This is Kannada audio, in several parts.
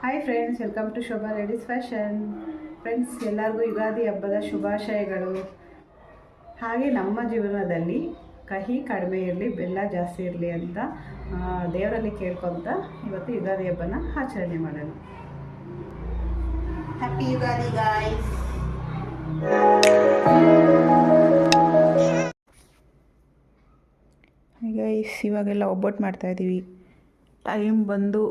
Hi friends welcome to Shobha ladies fashion friends ಎಲ್ಲರಿಗೂ ಯುಗಾದಿ ಹಬ್ಬದ ಶುಭಾಶಯಗಳು. ಹಾಗೆ ನಮ್ಮ ಜೀವನದಲ್ಲಿ ಕಹಿ ಕಡಿಮೆ ಇರಲಿ ಬೆಲ್ಲ ಜಾಸ್ತಿ ಇರಲಿ ಅಂತ ದೇವರಲ್ಲಿ ಕೇಳ್ಕೊತ ಇವತ್ತು ಯುಗಾದಿ ಹಬ್ಬನ ಆಚರಣೆ ಮಾಡೋಣ. ಹ್ಯಾಪಿ ಯುಗಾದಿ ಗಾಯ್ಸ್ ಗೈಸ್ ಇವಾಗೆಲ್ಲ ಒಬ್ಬಟ್ಟು ಮಾಡ್ತಾಯಿದ್ದೀವಿ ಟೈಮ್ ಬಂದು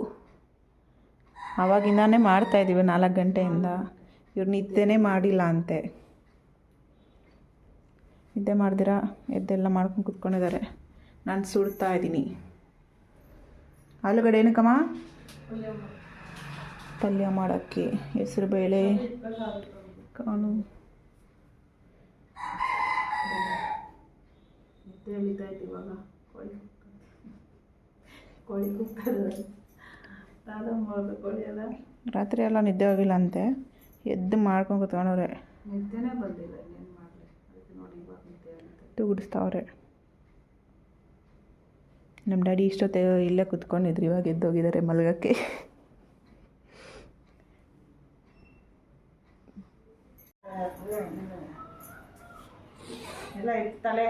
ಆವಾಗಿಂದಾನೇ ಮಾಡ್ತಾಯಿದ್ದೀವಿ ನಾಲ್ಕು ಗಂಟೆಯಿಂದ. ಇವ್ರು ನಿದ್ದೆನೇ ಮಾಡಿಲ್ಲ ಅಂತೆ. ನಿದ್ದೆ ಮಾಡಿದಿರಾ? ಎದ್ದೆಲ್ಲ ಮಾಡ್ಕೊಂಡು ಕುತ್ಕೊಂಡಿದ್ದಾರೆ. ನಾನು ಸುಡ್ತಾ ಇದ್ದೀನಿ. ಆಲೂಗಡೆ ಏನಕ್ಕಮ್ಮ? ಪಲ್ಯ ಮಾಡೋಕ್ಕೆ. ಹೆಸರು ಬೇಳೆ. ಇವಾಗ. ಕೋಳಿ ಕೋಳಿ ಕೂಗ್ತದೆ ತಾದ ಮಾಡೋದು ಕೋಳಿ ಎಲ್ಲ ರಾತ್ರಿ ಎಲ್ಲ ನಿದ್ದೆ ಹೋಗಿಲ್ಲ ಅಂತೆ. ಎದ್ದು ಮಾಡ್ಕೊಂಡು ಕುತ್ಕೊಂಡವ್ರೆ. ತೂಗುಡಿಸ್ತಾವ್ರೆ. ನಮ್ಮ ಡ್ಯಾಡಿ ಇಷ್ಟೊತ್ತೆ ಇಲ್ಲೇ ಕುತ್ಕೊಂಡಿದ್ರು ಇವಾಗ ಎದ್ದೋಗಿದ್ದಾರೆ ಮಲಗಕ್ಕೆ. ಎಲ್ಲ ಇರ್ತಲೆ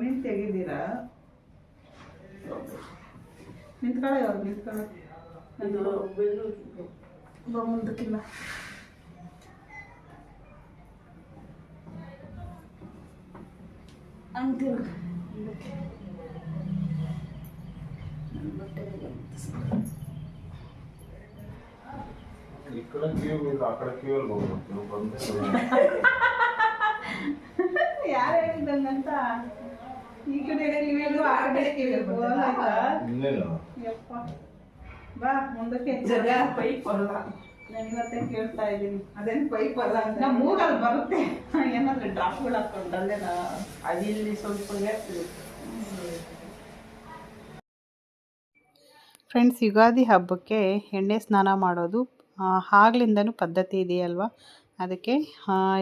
ನೀವು ತೆಗಿದ್ದೀರಾ ನಿಂತ್ಕೊಳ್ಳಿ ಅವ್ರು ನಿಂತ್ಕೊಳ್ಳಿ. ಬಾ ಮುಂದಕ್ಕಿಲ್ಲ. uncle. Look. ಈ ಕಡೆ ಕ್ಯೂ ಕ್ಯೂ ಅಲ್ಲಿ ಹೋಗ್ಬೇಕು. ಬಂದೆ ಯಾರು ಹೇಳಿದ್ದಂತ ಈ ಕಡೆ ಕ್ಯೂ ಆ ಕಡೆ ಕ್ಯೂ ಬಾ ಮುಂದಕ್ಕೆ ಜಗ ಪೈಪ್ ಬರಲ್ಲ ನಾನು ಇವತ್ತೇ ಕೇಳ್ತಾ ಇದ್ದೀನಿ. ಅದೇನು ಪೈಪ್ ಅಲ್ಲ ಅಂತ. ನಮ್ಮ ಮೂಗಲ್ಲಿ ಬರುತ್ತೆ. ಏನಾದ್ರು ಡ್ರಾಪ್ಗಳು ಹಾಕೊಂಡು ಅಲ್ಲೇ ಅದಿಲ್ಲಿ ಸ್ವಲ್ಪ ಫ್ರೆಂಡ್ಸ್ ಯುಗಾದಿ ಹಬ್ಬಕ್ಕೆ ಎಣ್ಣೆ ಸ್ನಾನ ಮಾಡೋದು ಆಗ್ಲಿಂದನೂ ಪದ್ಧತಿ ಇದೆಯಲ್ವ? ಅದಕ್ಕೆ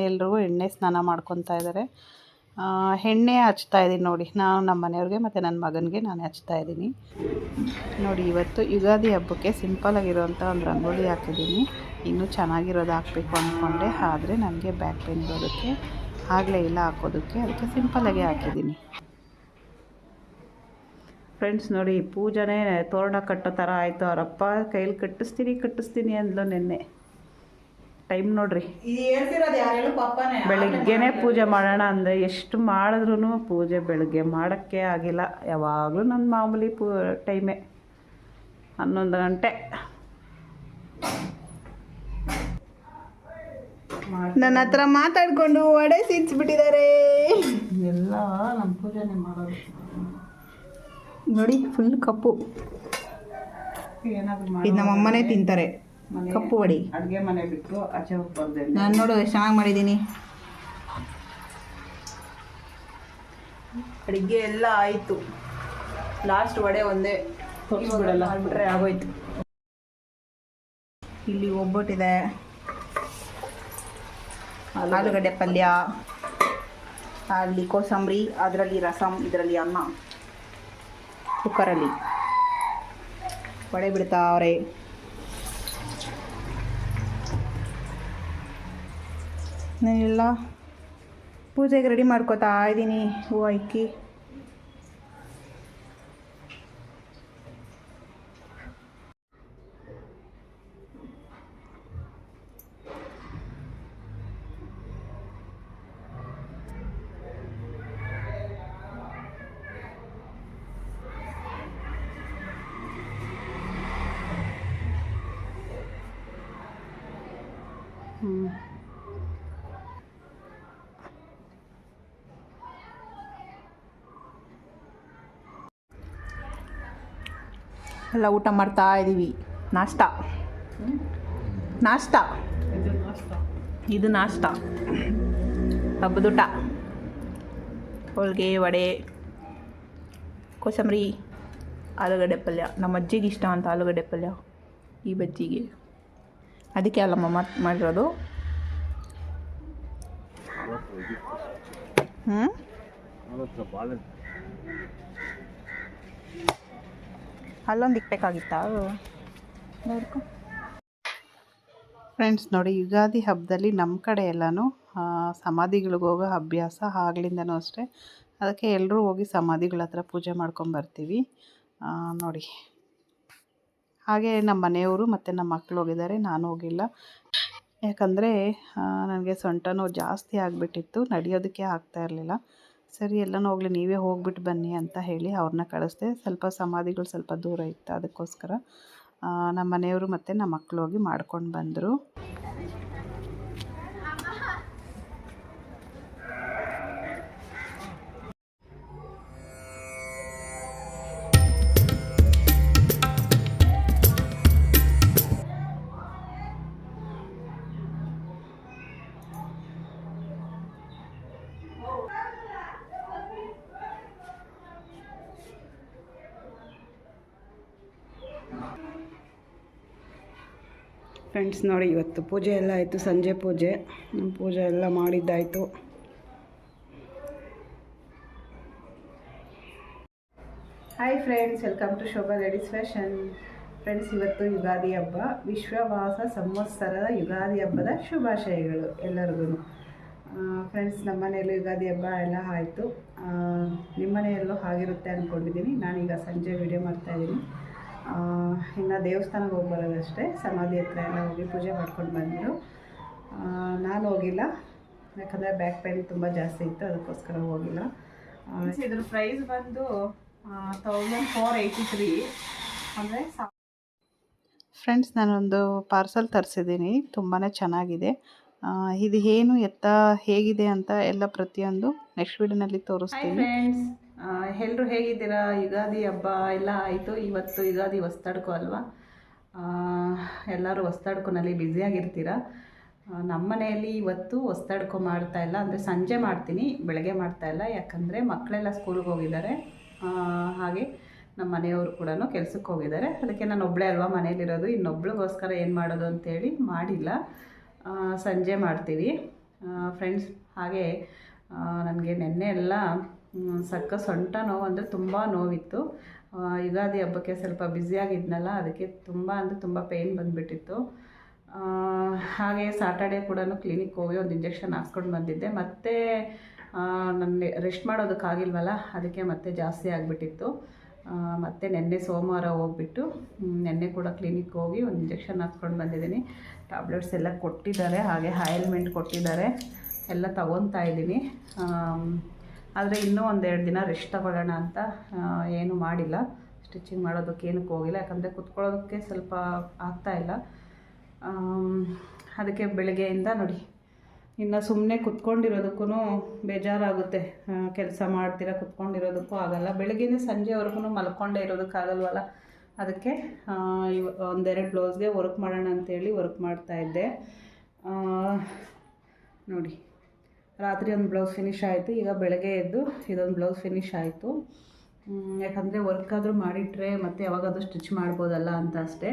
ಎಲ್ರಿಗೂ ಎಣ್ಣೆ ಸ್ನಾನ ಮಾಡ್ಕೊತಾ ಇದ್ದಾರೆ. ಎಣ್ಣೆ ಹಚ್ತಾ ಇದ್ದೀನಿ ನೋಡಿ. ನಾನು ನಮ್ಮ ಮನೆಯವ್ರಿಗೆ ಮತ್ತು ನನ್ನ ಮಗನಿಗೆ ನಾನು ಹಚ್ತಾ ಇದ್ದೀನಿ ನೋಡಿ, ಇವತ್ತು ಯುಗಾದಿ ಹಬ್ಬಕ್ಕೆ ಸಿಂಪಲಾಗಿರೋವಂಥ ಒಂದು ರಂಗೋಲಿ ಹಾಕಿದ್ದೀನಿ. ಇನ್ನೂ ಚೆನ್ನಾಗಿರೋದು ಹಾಕಬೇಕು ಅಂದ್ಕೊಂಡೆ ಆದರೆ ನನಗೆ ಬ್ಯಾಕ್ ಪೇನ್ ಇರೋದಕ್ಕೆ, ಆಗಲೇ ಇಲ್ಲ ಹಾಕೋದಕ್ಕೆ, ಅದಕ್ಕೆ ಸಿಂಪಲಾಗಿ ಹಾಕಿದ್ದೀನಿ. ಫ್ರೆಂಡ್ಸ್ ನೋಡಿ, ಪೂಜೆನೇ ತೋರಣ ಕಟ್ಟೋ ಥರ ಆಯಿತು, ಅವರಪ್ಪ ಕೈಲಿ ಕಟ್ಟಿಸ್ತೀನಿ ಕಟ್ಟಿಸ್ತೀನಿ ಅಂದ್ಲು ನಿನ್ನೆ. ಟೈಮ್ ನೋಡ್ರಿ. ಇದು ಹೇಳ್ತಿರೋದು ಯಾರು ಹೇಳು ಪೂಜೆ ಮಾಡೋಣ ಅಂದರೆ ಎಷ್ಟು ಮಾಡಿದ್ರೂ ಪೂಜೆ ಬೆಳಗ್ಗೆ ಮಾಡಕ್ಕೆ ಆಗಿಲ್ಲ. ಯಾವಾಗಲೂ ನನ್ನ ಮಾಮೂಲಿ ಪೂ ಟೈಮೇ ಹನ್ನೊಂದು ಗಂಟೆ. ನನ್ನ ಹತ್ರ ಮಾತಾಡ್ಕೊಂಡು ಒಡೆ ಸಿಡ್ಸ್ಬಿಟ್ಟಿದ್ದಾರೆ ಎಲ್ಲ ನಮ್ಮ ಪೂಜೆನೆ ಮಾಡೋದು. ನೋಡಿ ಫುಲ್ ಕಪ್ಪು. ಇದು ನಮ್ಮ ಅಮ್ಮನೇ ತಿಂತಾರೆ. ಕಪ್ಪು ವಡಿ. ಅಡುಗೆ ಮನೆ ಬಿಟ್ಟು ಆಚೆ ಹೋಗ್ಬಾರ್ದು ನಾನು ನೋಡು ಎಷ್ಟು ಚೆನ್ನಾಗಿ ಮಾಡಿದ್ದೀನಿ ಅಡುಗೆ ಎಲ್ಲ ಆಯಿತು. ಲಾಸ್ಟ್ ವಡೆ ಒಂದೇ. ಬಿಡಲ್ಲ ಬಿಟ್ರೆ ಆಗೋಯ್ತು. ಇಲ್ಲಿ ಒಬ್ಬಟ್ಟಿದೆ. ಆಲೂಗಡ್ಡೆ ಪಲ್ಯ ಅಲ್ಲಿ ಕೋಸಂಬರಿ ಅದರಲ್ಲಿ ರಸಂ ಇದರಲ್ಲಿ ಅನ್ನ. ಕುಕ್ಕರಲ್ಲಿ. ವಡೆ ಬಿಡ್ತಾವ್ರೆ. ನಾನೆಲ್ಲ ಪೂಜೆಗೆ ರೆಡಿ ಮಾಡ್ಕೋತಾ ಇದ್ದೀನಿ ಹೂವು ಇಕ್ಕಿ ಎಲ್ಲ ಊಟ ಮಾಡ್ತಾ ಇದ್ದೀವಿ ನಾಷ್ಟ. ನಾಷ್ಟ. ಇದು ನಾಷ್ಟ. ಹಬ್ಬದೂಟ ಹೋಳಿಗೆ, ವಡೆ, ಕೋಸಂಬರಿ, ಆಲೂಗಡ್ಡೆ ಪಲ್ಯ. ನಮ್ಮ ಅಜ್ಜಿಗೆ ಇಷ್ಟ ಅಂತ ಆಲೂಗಡ್ಡೆ ಪಲ್ಯ. ಈ ಬಜ್ಜಿಗೆ. ಅದಕ್ಕೆ ಅಲ್ಲಮ್ಮ ಮಾತು ಮಾಡಿರೋದು. ಹ್ಞೂ ಅಲ್ಲೊಂದು ಇಕ್ಬೇಕಾಗಿತ್ತಾ ನೋಡ್ಕೊ. ಫ್ರೆಂಡ್ಸ್ ನೋಡಿ, ಯುಗಾದಿ ಹಬ್ಬದಲ್ಲಿ ನಮ್ಮ ಕಡೆ ಎಲ್ಲನೂ ಸಮಾಧಿಗಳಿಗೆ ಹೋಗೋ ಅಭ್ಯಾಸ ಆಗ್ಲಿಂದನೂ ಅಷ್ಟೇ. ಅದಕ್ಕೆ ಎಲ್ಲರೂ ಹೋಗಿ ಸಮಾಧಿಗಳ ಹತ್ರ ಪೂಜೆ ಮಾಡ್ಕೊಂಬರ್ತೀವಿ ನೋಡಿ. ಹಾಗೆ ನಮ್ಮ ಮನೆಯವರು ಮತ್ತು ನಮ್ಮ ಮಕ್ಕಳು ಹೋಗಿದ್ದಾರೆ, ನಾನು ಹೋಗಿಲ್ಲ. ಯಾಕಂದರೆ ನನಗೆ ಸೊಂಟ ನೋವು ಜಾಸ್ತಿ ಆಗಿಬಿಟ್ಟಿತ್ತು, ನಡೆಯೋದಕ್ಕೆ ಆಗ್ತಾ ಇರಲಿಲ್ಲ. ಸರಿ, ಎಲ್ಲನೂ ಹೋಗಲಿ, ನೀವೇ ಹೋಗ್ಬಿಟ್ಟು ಬನ್ನಿ ಅಂತ ಹೇಳಿ ಅವ್ರನ್ನ ಕಳಿಸ್ದೆ. ಸ್ವಲ್ಪ ಸಮಾಧಿಗಳು ಸ್ವಲ್ಪ ದೂರ ಇತ್ತು ಅದಕ್ಕೋಸ್ಕರ ನಮ್ಮ ಮನೆಯವರು ಮತ್ತು ನಮ್ಮ ಮಕ್ಕಳು ಹೋಗಿ ಮಾಡ್ಕೊಂಡು ಬಂದರು. ಫ್ರೆಂಡ್ಸ್ ನೋಡಿ ಇವತ್ತು ಪೂಜೆ ಎಲ್ಲ ಆಯಿತು, ಸಂಜೆ ಪೂಜೆ. ಪೂಜೆ ಎಲ್ಲ ಮಾಡಿದ್ದಾಯಿತು. Hi friends welcome to Shobha ladies fashion friends ಇವತ್ತು ಯುಗಾದಿ ಹಬ್ಬ. ವಿಶ್ವವಾಸ ಸಂವತ್ಸರದ ಯುಗಾದಿ ಹಬ್ಬದ ಶುಭಾಶಯಗಳು ಎಲ್ಲರಿಗೂ. ಫ್ರೆಂಡ್ಸ್ ನಮ್ಮ ಮನೆಯಲ್ಲೂ ಯುಗಾದಿ ಹಬ್ಬ ಎಲ್ಲ ಆಯಿತು. ನಿಮ್ಮ ಮನೆಯಲ್ಲೂ ಆಗಿರುತ್ತೆ ಅಂದ್ಕೊಂಡಿದ್ದೀನಿ ನಾನೀಗ ಸಂಜೆ ವಿಡಿಯೋ ಮಾಡ್ತಾಯಿದ್ದೀನಿ ಇನ್ನು ದೇವಸ್ಥಾನಕ್ಕೆ ಹೋಗಿ ಬರೋದಷ್ಟೇ. ಸಮಾಧಿ ಹತ್ರ ಎಲ್ಲ ಹೋಗಿ ಪೂಜೆ ಮಾಡ್ಕೊಂಡು ಬಂದರು. ನಾನು ಹೋಗಿಲ್ಲ. ಯಾಕಂದರೆ ಬ್ಯಾಕ್ ಪೇನ್ ತುಂಬ ಜಾಸ್ತಿ ಇತ್ತು ಅದಕ್ಕೋಸ್ಕರ ಹೋಗಿಲ್ಲ. ಇದ್ರ ಪ್ರೈಸ್ ಬಂದು ತೌಸಂಡ್ ಫೋರ್ ಏಯ್ಟಿ ತ್ರೀ ಅಂದರೆ ಫ್ರೆಂಡ್ಸ್ ನಾನೊಂದು ಪಾರ್ಸಲ್ ತರಿಸಿದ್ದೀನಿ ತುಂಬಾ ಚೆನ್ನಾಗಿದೆ. ಇದು ಏನು ಎತ್ತ ಹೇಗಿದೆ ಅಂತ ಎಲ್ಲ ಪ್ರತಿಯೊಂದು ನೆಕ್ಸ್ಟ್ ವೀಡಿಯೋನಲ್ಲಿ ತೋರಿಸ್ತೀನಿ. ಫ್ರೆಂಡ್ಸ್ ಎಲ್ಲರೂ ಹೇಗಿದ್ದೀರಾ? ಯುಗಾದಿ ಹಬ್ಬ ಎಲ್ಲ ಆಯಿತು. ಇವತ್ತು ಯುಗಾದಿ ಹೊಸ್ತಾಡ್ಕೊ ಅಲ್ವಾ? ಎಲ್ಲರೂ ಹೊಸ್ತಾಡ್ಕೊನಲ್ಲಿ ಬ್ಯುಸಿಯಾಗಿರ್ತೀರಾ? ನಮ್ಮ ಮನೆಯಲ್ಲಿ ಇವತ್ತು ಹೊಸ್ತಾಡ್ಕೊ ಮಾಡ್ತಾ ಇಲ್ಲ. ಅಂದರೆ ಸಂಜೆ ಮಾಡ್ತೀನಿ, ಬೆಳಗ್ಗೆ ಮಾಡ್ತಾ ಇಲ್ಲ. ಯಾಕಂದರೆ ಮಕ್ಕಳೆಲ್ಲ ಸ್ಕೂಲ್ಗೆ ಹೋಗಿದ್ದಾರೆ. ಹಾಗೆ ನಮ್ಮ ಮನೆಯವರು ಕೂಡ ಕೆಲಸಕ್ಕೆ ಹೋಗಿದ್ದಾರೆ. ಅದಕ್ಕೆ ನಾನು ಒಬ್ಬಳೇ ಅಲ್ವಾ ಮನೇಲಿರೋದು ಇನ್ನೊಬ್ಳಿಗೋಸ್ಕರ ಏನು ಮಾಡೋದು ಅಂತೇಳಿ ಮಾಡಿಲ್ಲ. ಸಂಜೆ ಮಾಡ್ತೀವಿ. ಫ್ರೆಂಡ್ಸ್ ಹಾಗೆ ನನಗೆ ನೆನ್ನೆ ಎಲ್ಲ ಸಕ್ಕ ಸೊಂಟ ನೋವು ಅಂದರೆ ತುಂಬ ನೋವಿತ್ತು. ಯುಗಾದಿ ಹಬ್ಬಕ್ಕೆ ಸ್ವಲ್ಪ ಬ್ಯುಸಿಯಾಗಿದ್ನಲ್ಲ ಅದಕ್ಕೆ ತುಂಬ ಅಂದರೆ ತುಂಬ ಪೇಯ್ನ್ ಬಂದುಬಿಟ್ಟಿತ್ತು. ಹಾಗೆ ಸಾಟರ್ಡೆ ಕೂಡ ಕ್ಲಿನಿಕ್ ಹೋಗಿ ಒಂದು ಇಂಜೆಕ್ಷನ್ ಹಾಕ್ಸ್ಕೊಂಡು ಬಂದಿದ್ದೆ. ಮತ್ತೆ ನನಗೆ ರೆಸ್ಟ್ ಮಾಡೋದಕ್ಕಾಗಿಲ್ವಲ್ಲ ಅದಕ್ಕೆ ಮತ್ತೆ ಜಾಸ್ತಿ ಆಗಿಬಿಟ್ಟಿತ್ತು. ಮತ್ತು ನಿನ್ನೆ ಸೋಮವಾರ ಹೋಗ್ಬಿಟ್ಟು ನೆನ್ನೆ ನಿನ್ನೆ ಕೂಡ ಕ್ಲಿನಿಕ್ ಹೋಗಿ ಒಂದು ಇಂಜೆಕ್ಷನ್ ಹಾಕ್ಸ್ಕೊಂಡು ಬಂದಿದ್ದೀನಿ. ಟ್ಯಾಬ್ಲೆಟ್ಸ್ ಎಲ್ಲ ಕೊಟ್ಟಿದ್ದಾರೆ, ಹಾಗೆ ಆಯಿಲ್ಮೆಂಟ್ ಕೊಟ್ಟಿದ್ದಾರೆ. ಎಲ್ಲ ತಗೊತಾ ಇದ್ದೀನಿ. ಆದರೆ ಇನ್ನೂ ಒಂದೆರಡು ದಿನ ರೆಸ್ಟ್ ತಗೊಳ್ಳೋಣ ಅಂತ ಏನು ಮಾಡಿಲ್ಲ. ಸ್ಟಿಚಿಂಗ್ ಮಾಡೋದಕ್ಕೆ ಏನಕ್ಕೆ ಹೋಗಿಲ್ಲ, ಯಾಕಂದರೆ ಕುತ್ಕೊಳ್ಳೋದಕ್ಕೆ ಸ್ವಲ್ಪ ಆಗ್ತಾಯಿಲ್ಲ ಅದಕ್ಕೆ ಬೆಳಗ್ಗೆಯಿಂದ ನೋಡಿ. ಇನ್ನು ಸುಮ್ಮನೆ ಕುತ್ಕೊಂಡಿರೋದಕ್ಕೂ ಬೇಜಾರಾಗುತ್ತೆ. ಕೆಲಸ ಮಾಡ್ತೀರಾ, ಕುತ್ಕೊಂಡಿರೋದಕ್ಕೂ ಆಗೋಲ್ಲ. ಬೆಳಗ್ಗೆಯಿಂದ ಸಂಜೆವರೆಗೂ ಮಲ್ಕೊಂಡೇ ಇರೋದಕ್ಕಾಗಲ್ವಲ್ಲ ಅದಕ್ಕೆ ಇವ, ಒಂದೆರಡು ಬ್ಲೌಸ್ಗೆ ವರ್ಕ್ ಮಾಡೋಣ ಅಂತೇಳಿ ವರ್ಕ್ ಮಾಡ್ತಾಯಿದ್ದೆ ನೋಡಿ. ರಾತ್ರಿ ಒಂದು ಬ್ಲೌಸ್ ಫಿನಿಶ್ ಆಯಿತು. ಈಗ ಬೆಳಗ್ಗೆ ಎದ್ದು ಇದೊಂದು ಬ್ಲೌಸ್ ಫಿನಿಶ್ ಆಯಿತು. ಯಾಕಂದರೆ ವರ್ಕ್ ಆದರೂ ಮಾಡಿಟ್ರೆ ಮತ್ತೆ ಯಾವಾಗಾದರೂ ಸ್ಟಿಚ್ ಮಾಡ್ಬೋದಲ್ಲ ಅಂತ ಅಷ್ಟೇ.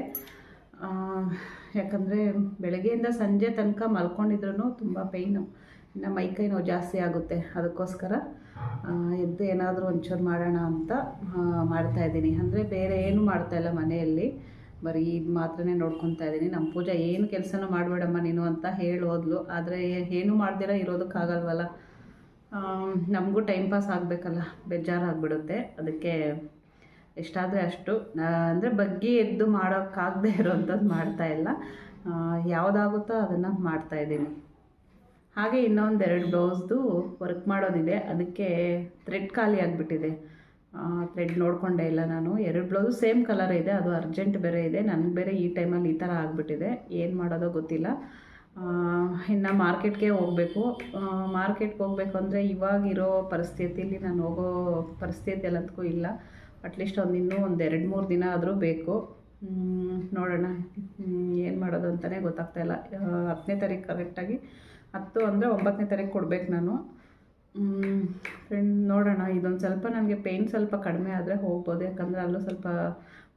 ಯಾಕಂದರೆ ಬೆಳಗ್ಗೆಯಿಂದ ಸಂಜೆ ತನಕ ಮಲ್ಕೊಂಡಿದ್ರೂ ತುಂಬ ಪೈನು ಇನ್ನು ಮೈಕೈ ನೋವು ಜಾಸ್ತಿ ಆಗುತ್ತೆ. ಅದಕ್ಕೋಸ್ಕರ ಎದ್ದು ಏನಾದರೂ ಒಂಚೂರು ಮಾಡೋಣ ಅಂತ ಮಾಡ್ತಾಯಿದ್ದೀನಿ ಅಂದರೆ ಬೇರೆ ಏನು ಮಾಡ್ತಾಯಿಲ್ಲ ಮನೆಯಲ್ಲಿ. ಬರೀ ಇದು ಮಾತ್ರನೇ ನೋಡ್ಕೊತಾ ಇದ್ದೀನಿ ನಮ್ಮ ಪೂಜಾ ಏನು ಕೆಲಸನೂ ಮಾಡಬೇಡಮ್ಮ ನೀನು ಅಂತ ಹೇಳಿ ಹೋದ್ಲು. ಆದರೆ ಏನೂ ಮಾಡ್ದಿರ ಇರೋದಕ್ಕಾಗಲ್ವಲ್ಲ. ನಮಗೂ ಟೈಮ್ ಪಾಸ್ ಆಗಬೇಕಲ್ಲ. ಬೇಜಾರಾಗ್ಬಿಡುತ್ತೆ. ಅದಕ್ಕೆ ಎಷ್ಟಾದರೆ ಅಷ್ಟು. ಅಂದರೆ ಬಗ್ಗೆ ಎದ್ದು ಮಾಡೋಕ್ಕಾಗದೇ ಇರೋವಂಥದ್ದು ಮಾಡ್ತಾಯಿಲ್ಲ ಯಾವುದಾಗುತ್ತೋ ಅದನ್ನು ಮಾಡ್ತಾಯಿದ್ದೀನಿ ಹಾಗೆ ಇನ್ನೊಂದು ಎರಡು ಬ್ಲೌಸ್ದು ವರ್ಕ್ ಮಾಡೋದಿದೆ. ಅದಕ್ಕೆ ಥ್ರೆಡ್ ಖಾಲಿ ಆಗಿಬಿಟ್ಟಿದೆ. ಥ್ರೆಡ್ ನೋಡಿಕೊಂಡೆ ಇಲ್ಲ ನಾನು. ಎರಡು ಬ್ಲೌಸ್ ಸೇಮ್ ಕಲರ್ ಇದೆ ಅದು ಅರ್ಜೆಂಟ್ ಬೇರೆ ಇದೆ. ನನಗೆ ಬೇರೆ ಈ ಟೈಮಲ್ಲಿ ಈ ಥರ ಆಗಿಬಿಟ್ಟಿದೆ. ಏನು ಮಾಡೋದೋ ಗೊತ್ತಿಲ್ಲ. ಇನ್ನು ಮಾರ್ಕೆಟ್ಗೆ ಹೋಗಬೇಕು. ಮಾರ್ಕೆಟ್ಗೆ ಹೋಗಬೇಕು ಅಂದರೆ ಇವಾಗಿರೋ ಪರಿಸ್ಥಿತಿಯಲ್ಲಿ ನಾನು ಹೋಗೋ ಪರಿಸ್ಥಿತಿಯಲ್ಲಂತೂ ಇಲ್ಲ. ಅಟ್ಲೀಸ್ಟ್ ಒಂದು ಇನ್ನೂ ಒಂದು ಎರಡು ಮೂರು ದಿನ ಆದರೂ ಬೇಕು. ನೋಡೋಣ. ಏನು ಮಾಡೋದು ಅಂತಲೇ ಗೊತ್ತಾಗ್ತಾ ಇಲ್ಲ. ಆ, ಹತ್ತನೇ ತಾರೀಕು ಕರೆಕ್ಟಾಗಿ ಹತ್ತು ಅಂದರೆ ಒಂಬತ್ತನೇ ತಾರೀಕು ಕೊಡ್ಬೇಕು ನಾನು. ಫ್ರೆಂಡ್ ನೋಡೋಣ, ಇದೊಂದು ಸ್ವಲ್ಪ ನನಗೆ ಪೇಯ್ನ್ ಸ್ವಲ್ಪ ಕಡಿಮೆ ಆದರೆ ಹೋಗ್ಬೋದು, ಯಾಕಂದರೆ ಅಲ್ಲೂ ಸ್ವಲ್ಪ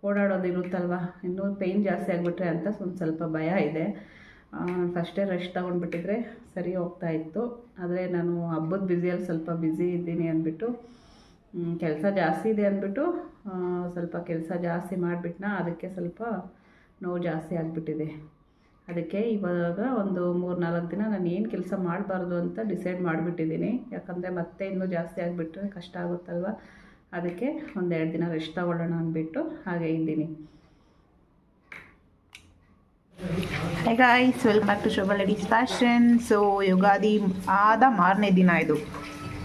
ಓಡಾಡೋದು ಇರುತ್ತಲ್ವ, ಇನ್ನೂ ಪೇಯ್ನ್ ಜಾಸ್ತಿ ಆಗಿಬಿಟ್ರೆ ಅಂತ ಒಂದು ಸ್ವಲ್ಪ ಭಯ ಇದೆ. ಫಸ್ಟೇ ರೆಸ್ಟ್ ತೊಗೊಂಡ್ಬಿಟ್ಟಿದ್ರೆ ಸರಿ ಹೋಗ್ತಾ ಇತ್ತು. ಆದರೆ ನಾನು ಹಬ್ಬದ ಬ್ಯುಸಿಯಲ್ಲಿ ಸ್ವಲ್ಪ ಬ್ಯುಸಿ ಇದ್ದೀನಿ ಅಂದ್ಬಿಟ್ಟು ಕೆಲಸ ಜಾಸ್ತಿ ಇದೆ ಅಂದ್ಬಿಟ್ಟು ಸ್ವಲ್ಪ ಕೆಲಸ ಜಾಸ್ತಿ ಮಾಡಿಬಿಟ್ನಾ, ಅದಕ್ಕೆ ಸ್ವಲ್ಪ ನೋವು ಜಾಸ್ತಿ ಆಗಿಬಿಟ್ಟಿದೆ. ಅದಕ್ಕೆ ಇವಾಗ ಒಂದು ಮೂರು ನಾಲ್ಕು ದಿನ ನಾನು ಏನು ಕೆಲಸ ಮಾಡಬಾರ್ದು ಅಂತ ಡಿಸೈಡ್ ಮಾಡಿಬಿಟ್ಟಿದ್ದೀನಿ. ಯಾಕಂದರೆ ಮತ್ತೆ ಇನ್ನೂ ಜಾಸ್ತಿ ಆಗಿಬಿಟ್ರೆ ಕಷ್ಟ ಆಗುತ್ತಲ್ವ? ಅದಕ್ಕೆ ಒಂದೆರಡು ದಿನ ರೆಸ್ಟ್ ತಗೊಳ್ಳೋಣ ಅಂದ್ಬಿಟ್ಟು ಹಾಗೆ ಇದ್ದೀನಿ. Hi guys welcome back to Shobha ladies fashion so Ugadi ಆದ ಮಾರನೇ ದಿನ ಇದು.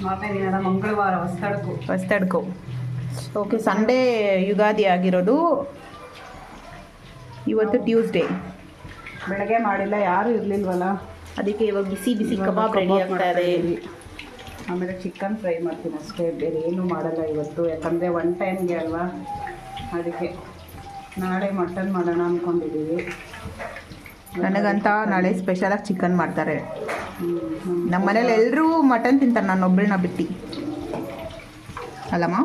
ಮಾರನೇ ದಿನ ಮಂಗಳವಾರ ಹೊಸ್ತಡ್ಕು. ಹೊಸ್ತಡ್ಕು. ಓಕೆ ಸಂಡೇ ಯುಗಾದಿ ಆಗಿರೋದು ಇವತ್ತು ಟ್ಯೂಸ್ಡೇ ಬೆಳಗ್ಗೆ ಮಾಡಿಲ್ಲ ಯಾರೂ ಇರಲಿಲ್ವಲ್ಲ? ಅದಕ್ಕೆ ಇವಾಗ ಬಿಸಿ ಬಿಸಿ ಕಬಾಬ್ ರೆಡಿ ಆಗ್ತಾ ಇದೆ. ಆಮೇಲೆ ಚಿಕನ್ ಫ್ರೈ ಮಾಡ್ತೀನಿ ಅಷ್ಟೇ ಬೇರೆ ಏನೂ ಮಾಡಲ್ಲ ಇವತ್ತು ಯಾಕಂದರೆ ಒನ್ ಟೈಮ್ಗೆ ಅಲ್ವಾ? ಅದಕ್ಕೆ ನಾಳೆ ಮಟನ್ ಮಾಡೋಣ ಅಂದ್ಕೊಂಡಿದ್ದೀವಿ ನನಗಂತ ನಾಳೆ ಸ್ಪೆಷಲಾಗಿ ಚಿಕನ್ ಮಾಡ್ತಾರೆ. ನಮ್ಮ ಮನೇಲಿ ಎಲ್ಲರೂ ಮಟನ್ ತಿಂತಾರೆ ನಾನು ಒಬ್ಬಳನ್ನ ಬಿಟ್ಟು. ಅಲ್ಲಮ್ಮ?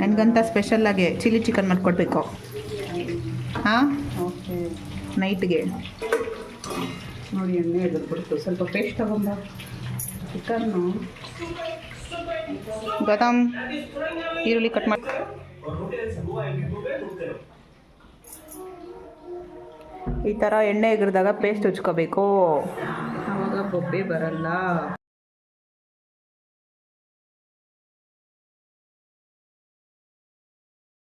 ನನಗಂತ ಸ್ಪೆಷಲ್ಲಾಗಿ ಚಿಲ್ಲಿ ಚಿಕನ್ ಮಾಡಿಕೊಡ್ಬೇಕು. ಹಾಂ? ಓಕೆ ನೈಟ್ಗೆ. ನೋಡಿ ಎಣ್ಣೆ ಎದುರ್ಬಿಡ್ತು ಸ್ವಲ್ಪ ಪೇಸ್ಟ್ ತಗೊಂಡ ಚಿಕನ್ನು. ಗೌತಮ್ ಈರುಳ್ಳಿ ಕಟ್ ಮಾಡಿ ಈ ಥರ ಎಣ್ಣೆ ಎಗರಿದಾಗ ಪೇಸ್ಟ್ ಹಚ್ಕೋಬೇಕು ಆವಾಗ ಬೊಬ್ಬೆ ಬರಲ್ಲ.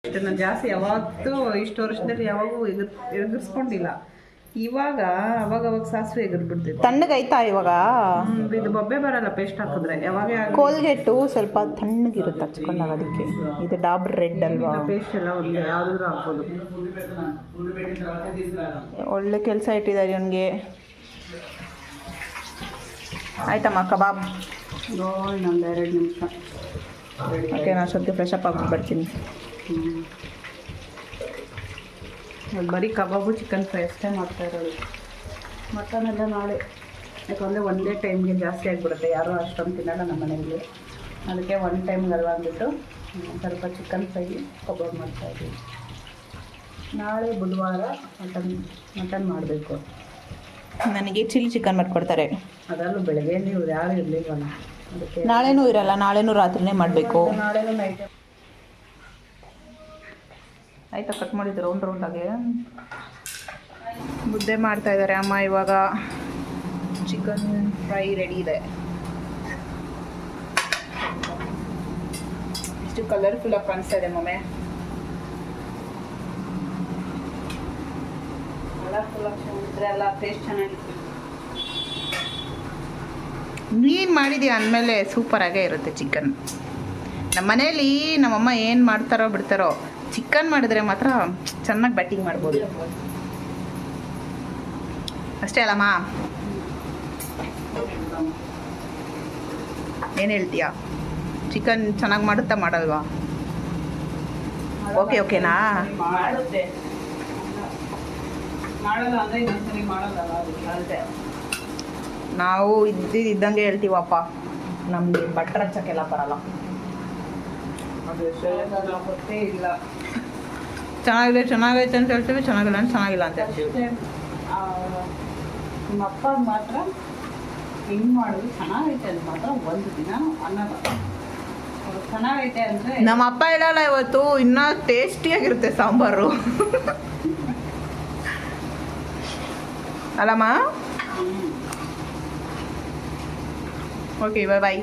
ಇದನ್ನ ಜಾಸ್ತಿ ಯಾವತ್ತೂ ಇಷ್ಟು ವರ್ಷದಲ್ಲಿ ಯಾವಾಗೂ ಎಗರ್ ಎಗರ್ಸ್ಕೊಂಡಿಲ್ಲ. ಇವಾಗ ಅವಾಗ ಅವಾಗ ಸಾಸಿವೆ ಎಗರ್ಬಿಡ್ತಿತ್ತು. ತಣ್ಣಗೈತಾ ಇವಾಗ? ಹ್ಮ್, ಇದು ಬೊಬ್ಬೆ ಬರಲ್ಲ ಪೇಸ್ಟ್ ಹಾಕಿದ್ರೆ. ಯಾವಾಗ ಕೋಲ್ಗೆಟ್ಟು ಸ್ವಲ್ಪ ತಣ್ಣಗಿರುತ್ತೆ ಹಚ್ಕೊಂಡಾಗ ಅದಕ್ಕೆ. ಇದು ಡಾಬರ್ ರೆಡ್ ಅಲ್ವಾ? ಪೇಸ್ಟ್ ಎಲ್ಲ ಒಂದು ಯಾವ್ದಾದ್ರು ಹಾಕ್ಬೋದು. ಒಳ್ಳೆ ಕೆಲಸ ಇಟ್ಟಿದ್ದಾರೆ ಅವನಿಗೆ ಆಯ್ತಮ್ಮ ಕಬಾಬ್. ಇನ್ನೊಂದು ಎರಡು ನಿಮಿಷ. ಓಕೆ ನಾನು ಸ್ವಲ್ಪ ಫ್ರೆಶ್ ಅಪ್ ಆಗಿ ಬರ್ತೀನಿ ಇವಾಗ ಬರೀ ಕಬಾಬು ಚಿಕನ್ ಫ್ರೈ ಅಷ್ಟೇ ಮಾಡ್ತಾ ಇರೋದು. ಮಟನ್ ಎಲ್ಲ ನಾಳೆ ಯಾಕಂದರೆ ಒಂದೇ ಟೈಮ್ಗೆ ಜಾಸ್ತಿ ಆಗಿಬಿಡುತ್ತೆ. ಯಾರೂ ಅಷ್ಟೊಂದು ತಿನ್ನಲ್ಲ ನಮ್ಮ ಮನೆಯಲ್ಲಿ. ಅದಕ್ಕೆ ಒನ್ ಟೈಮ್ ಅಂದ್ಬಿಟ್ಟು ಹ್ಮ್, ಸ್ವಲ್ಪ ಚಿಕನ್ ಫ್ರೈ ಕಬಾಬ್ ಮಾಡ್ತಾ ಇದ್ದೀವಿ ನಾಳೆ ಬುಧವಾರ ಮಟನ್ ಮಟನ್ ಮಾಡಬೇಕು. ನನಗೆ ಚಿಲ್ಲಿ ಚಿಕನ್ ಮಾಡಿಕೊಡ್ತಾರೆ. ಅದರಲ್ಲೂ ಬೆಳಗ್ಗೆ ನೀವು ಯಾರು ಇರಲಿಲ್ವಲ್ಲ. ಅದಕ್ಕೆ ನಾಳೆನೂ ಇರಲ್ಲ ನಾಳೆನೂ ರಾತ್ರಿನೇ ಮಾಡಬೇಕು. ನಾಳೆನೂ ನೈಟ್ ಆಯ್ತಾ ಕಟ್ ಮಾಡಿದ್ದು ರೌಂಡ್ ರೌಂಡಾಗೆ ಮುದ್ದೆ ಮಾಡ್ತಾ ಇದ್ದಾರೆ ಅಮ್ಮ, ಇವಾಗ ಚಿಕನ್ ಫ್ರೈ ರೆಡಿ ಇದೆ. ಇಷ್ಟು ಕಲರ್ಫುಲ್ ಆಗಿ ಕಾಣಿಸ್ತಾ ಇದೆ ಮೊಮ್ಮೆ. ನೀನ್ ಎಲ್ಲ ಟೇಸ್ಟ್ ಮಾಡಿದೀಯ ಅಂದಮೇಲೆ ಇರುತ್ತೆ ಚಿಕನ್ ನಮ್ಮ ಮನೇಲಿ ನಮ್ಮಮ್ಮ ಏನು ಮಾಡ್ತಾರೋ ಬಿಡ್ತಾರೋ ಚಿಕನ್ ಮಾಡಿದ್ರೆ ಮಾತ್ರ ಚೆನ್ನಾಗಿ ಬ್ಯಾಟಿಂಗ್ ಮಾಡ್ಬೋದು. ಅಷ್ಟೇ ಅಲ್ಲಮ್ಮ. ಏನು ಹೇಳ್ತೀಯಾ? ಚಿಕನ್ ಚೆನ್ನಾಗಿ ಮಾಡುತ್ತಾ ಮಾಡಲ್ವಾ? ಓಕೆ ಓಕೆನಾ ನಾವು ಇದ್ದಿದ್ದಂಗೆ ಇದ್ದಂಗೆ ಹೇಳ್ತೀವಪ್ಪ. ನಮಗೆ ಬಟ್ರ್ ಹಚ್ಚಕ್ಕೆಲ್ಲ ಬರಲ್ಲ. ಇಲ್ಲ. ಚೆನ್ನಾಗಿದೆ ಚೆನ್ನಾಗೈತೆ ಅಂತ ಹೇಳ್ತೀವಿ ಚೆನ್ನಾಗಿಲ್ಲ ಅಂತ ಚೆನ್ನಾಗಿಲ್ಲ ಅಂತ ಹೇಳ್ತೀವಿ. ನಿಮ್ಮ ಅಪ್ಪ ಮಾತ್ರ ಹಿಂಗ್ ಮಾಡೋದು ಚೆನ್ನಾಗೈತೆ ಅಂತ ಮಾತ್ರ ಒಂದು ದಿನ ಅನ್ನ ಚೆನ್ನಾಗೈತೆ ಅಂದ್ರೆ ನಮ್ಮ ಅಪ್ಪ ಹೇಳಲ್ಲ ಇವತ್ತು ಇನ್ನೂ ಟೇಸ್ಟಿಯಾಗಿರುತ್ತೆ ಸಾಂಬಾರು. ಅಲ್ಲಮ್ಮ? ಓಕೆ ಬಾಯ್ ಬಾಯ್